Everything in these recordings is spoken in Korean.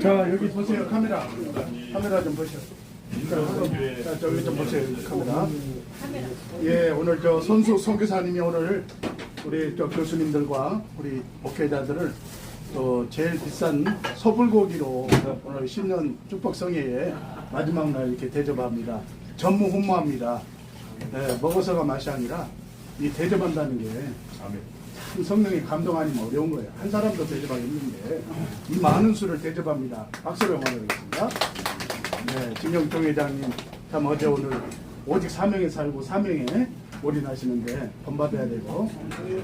자 여기 보세요 카메라. 카메라 좀 보세요. 자, 저기 좀 보세요 카메라. 예 오늘 저 선수 선교사님이 오늘 우리 저 교수님들과 우리 목회자들을 또 제일 비싼 소불고기로 오늘 신년 축복성회에 마지막 날 이렇게 대접합니다. 전무후무합니다. 예, 먹어서가 맛이 아니라 이 대접한다는 게 참 성령이 감동 아니면 어려운 거예요. 한 사람도 대접하기 힘든데 이 많은 수를 대접합니다. 박수를 보내겠습니다. 네, 진영종 회장님 참 어제 오늘 오직 사명에 살고 사명에 올인하시는데 본받아야 되고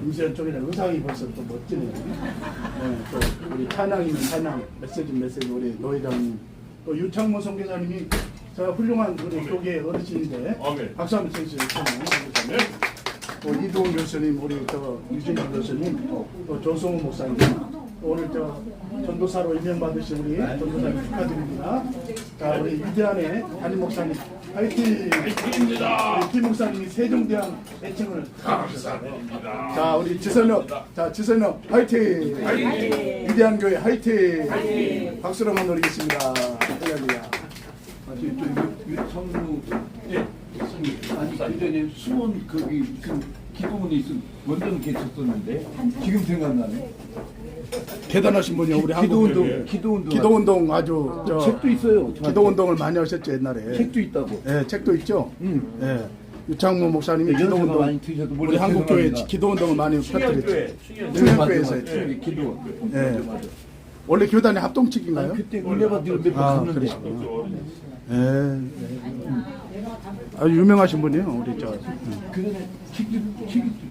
임수현 쪽에는 의상이 벌써 또 멋지네요. 네, 또 우리 찬양이면 찬양, 메시지 메시지 우리 노 회장님 또 유창모 선교사님이 저 훌륭한 우리 교계 어르신인데. 박수 한번 쳐주세요. 또 이동훈 교수님, 우리 저 유진영 교수님, 또 조성우 목사님, 또 오늘 저 전도사로 임명받으신 우리 전도사님 축하드립니다. 자, 우리 위대한의 담임 목사님, 화이팅! 화이팅입니다. 우리 김 목사님이 세종대왕 애칭을 감사드립니다. 자, 우리 지선엽, 자, 지선엽, 화이팅! 위대한 교회 화이팅! 박수로 한번 드리겠습니다. 할렐루야. 아직 저 유창무 예 아니 그 전에 수원 거기 무슨 기도원에 있은 원전 계셨었는데 지금 생각나네. 대단하신 분이요, 우리 한국 기도운동 교회. 기도운동 기도운동 아주 저 책도 있어요. 저한테. 기도운동을 많이 하셨죠 옛날에. 책도 있다고. 예, 책도 있죠. 응. 예. 유창모 목사님이 연세가 기도운동 많이 드셔도 우리 한국 교회. 기도운동을 많이 펼쳤죠. 충현교회, 충현. 했죠. 맞아. 기도원. 예. 맞아. 원래 교단의 합동측인가요? 그때 은혜받 몇번 아, 갔는데. 그러시구나. 예. 아주 유명하신 분이에요, 우리 저. 음. 그 전에